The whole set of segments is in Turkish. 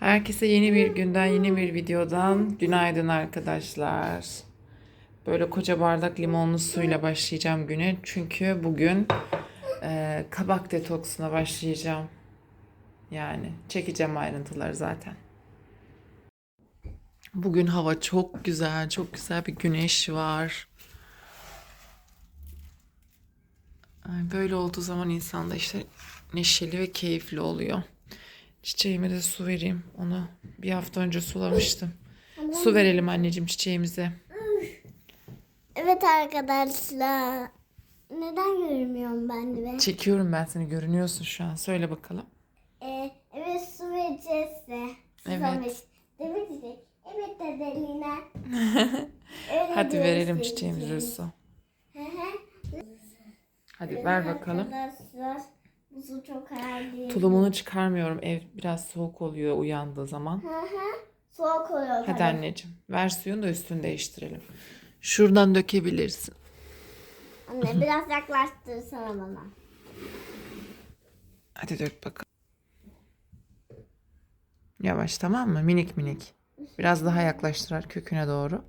Herkese yeni bir günden, yeni bir videodan günaydın arkadaşlar. Böyle koca bardak limonlu suyla başlayacağım güne. Çünkü bugün e, kabak detoksuna başlayacağım. Yani çekeceğim ayrıntıları zaten. Bugün hava çok güzel, çok güzel bir güneş var. Böyle olduğu zaman insan da işte neşeli ve keyifli oluyor. Çiçeğime de su vereyim. Onu bir hafta önce sulamıştım. Su verelim anneciğim çiçeğimize. Evet arkadaşlar. Neden görmüyorum ben de? Çekiyorum ben seni. Görünüyorsun şu an. Söyle bakalım. Ee, evet su vereceğiz de. Evet. Mi Çiçek? Evet Adelina. Öyle Hadi verelim çiçeğimize su. Hadi Evet ver bakalım. Arkadaşlar bu su çok harbi. Tulumunu çıkarmıyorum. Ev biraz soğuk oluyor uyandığı zaman. Hı hı. Soğuk oluyor. Hadi tabii. anneciğim. Ver suyunu da üstünü değiştirelim. Şuradan dökebilirsin. Anne biraz yaklaştırsana bana. Hadi dök bakalım. Yavaş tamam mı? Minik minik. Biraz daha yaklaştırar köküne doğru.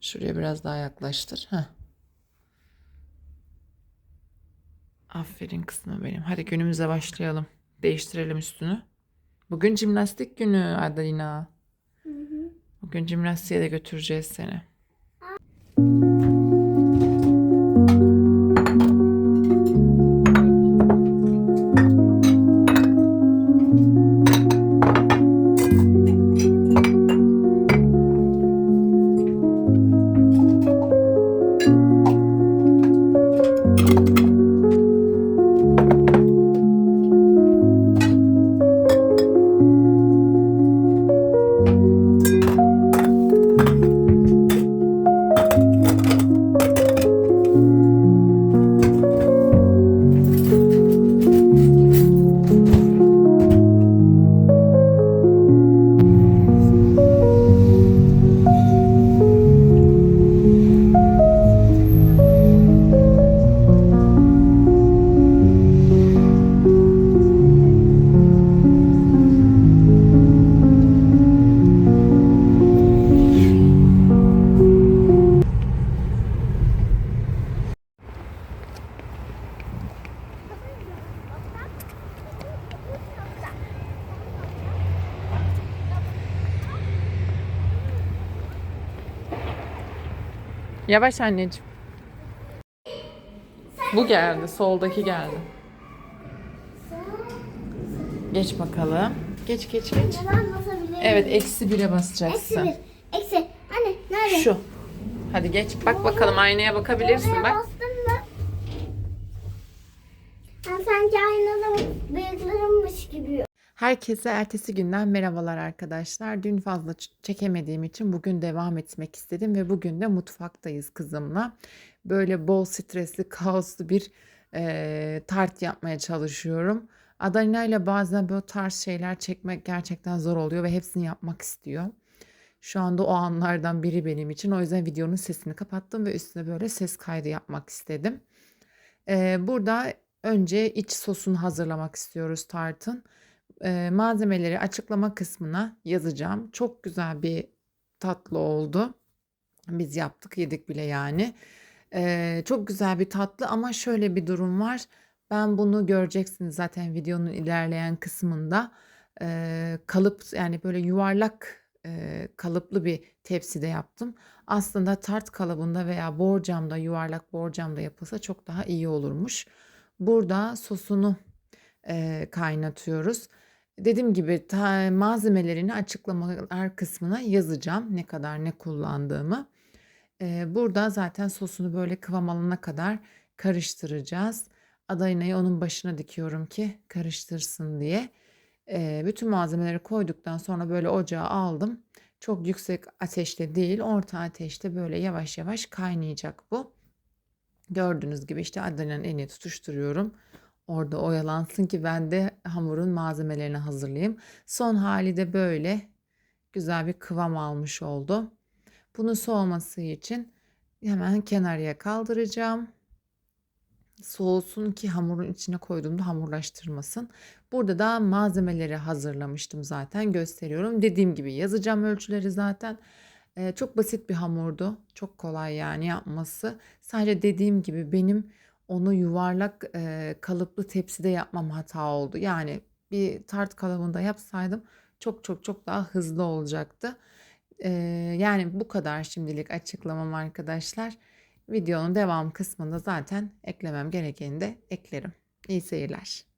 Şuraya biraz daha yaklaştır. Heh. Aferin kızıma benim. Hadi günümüze başlayalım. Değiştirelim üstünü. Bugün jimnastik günü Adalina. Bugün jimnastiğe de götüreceğiz seni. Yavaş anneciğim. Bu geldi. Soldaki geldi. Geç bakalım. Geç geç geç. Evet eksi bire Eksi basacaksın. bir. Eksi. Anne nerede? Şu. Hadi geç. Bak bakalım aynaya bakabilirsin bak. bastın mı? Ben sanki aynada bıyıklarımmış gibi. Herkese ertesi günden merhabalar arkadaşlar. Dün fazla çekemediğim için bugün devam etmek istedim ve bugün de mutfaktayız kızımla. Böyle bol stresli, kaoslu bir eee, tart yapmaya çalışıyorum. Adalina ile bazen böyle tarz şeyler çekmek gerçekten zor oluyor ve hepsini yapmak istiyor. Şu anda o anlardan biri benim için. O yüzden videonun sesini kapattım ve üstüne böyle ses kaydı yapmak istedim. Eee, burada önce iç sosunu hazırlamak istiyoruz tartın. Eee, malzemeleri açıklama kısmına yazacağım. Çok güzel bir tatlı oldu. Biz yaptık, yedik bile yani. Eee, çok güzel bir tatlı ama şöyle bir durum var. Ben bunu göreceksiniz zaten videonun ilerleyen kısmında. Eee, kalıp yani böyle yuvarlak eee, kalıplı bir tepside yaptım. Aslında tart kalıbında veya borcamda yuvarlak borcamda yapılsa çok daha iyi olurmuş. Burada sosunu eee, kaynatıyoruz. Dediğim gibi ta- malzemelerini açıklamalar kısmına yazacağım ne kadar ne kullandığımı. Eee, burada zaten sosunu böyle kıvam alana kadar karıştıracağız. Adalina'yı onun başına dikiyorum ki karıştırsın diye. Eee, bütün malzemeleri koyduktan sonra böyle ocağa aldım. Çok yüksek ateşte değil, orta ateşte böyle yavaş yavaş kaynayacak bu. Gördüğünüz gibi işte Adalina'nın elini tutuşturuyorum. Orada oyalansın ki ben de hamurun malzemelerini hazırlayayım. Son hali de böyle güzel bir kıvam almış oldu. Bunun soğuması için hemen kenarıya kaldıracağım. soğusun ki hamurun içine koyduğumda hamurlaştırmasın. Burada da malzemeleri hazırlamıştım zaten gösteriyorum. Dediğim gibi yazacağım ölçüleri zaten. Ee, çok basit bir hamurdu. Çok kolay yani yapması. Sadece dediğim gibi benim onu yuvarlak e, kalıplı tepside yapmam hata oldu. Yani bir tart kalıbında yapsaydım çok çok çok daha hızlı olacaktı. Ee, yani bu kadar şimdilik açıklamam arkadaşlar. Videonun devam kısmında zaten eklemem gerekeni de eklerim. İyi seyirler.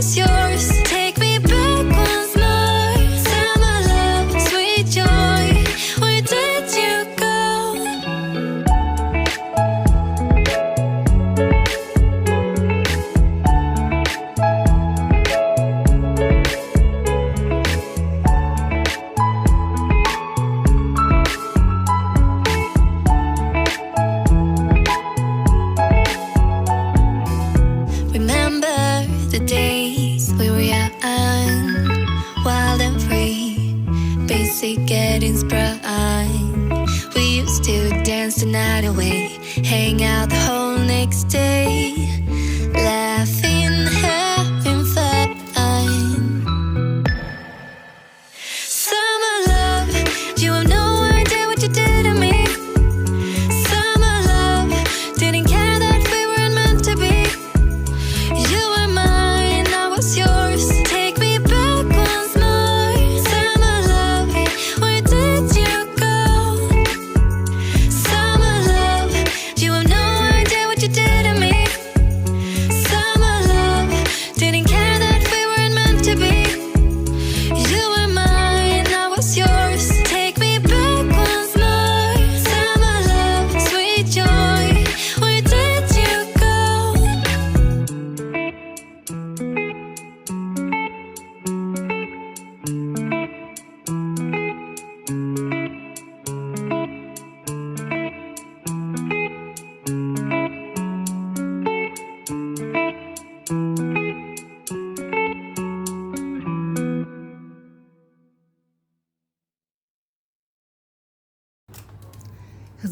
canción. Hang out the whole next day,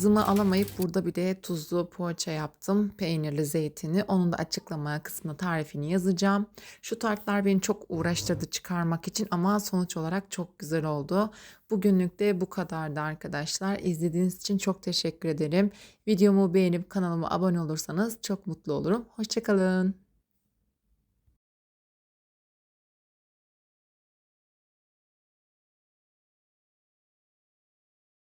Hızımı alamayıp burada bir de tuzlu poğaça yaptım. Peynirli zeytini. Onun da açıklama kısmına tarifini yazacağım. Şu tartlar beni çok uğraştırdı çıkarmak için ama sonuç olarak çok güzel oldu. Bugünlük de bu kadardı arkadaşlar. İzlediğiniz için çok teşekkür ederim. Videomu beğenip kanalıma abone olursanız çok mutlu olurum. Hoşçakalın.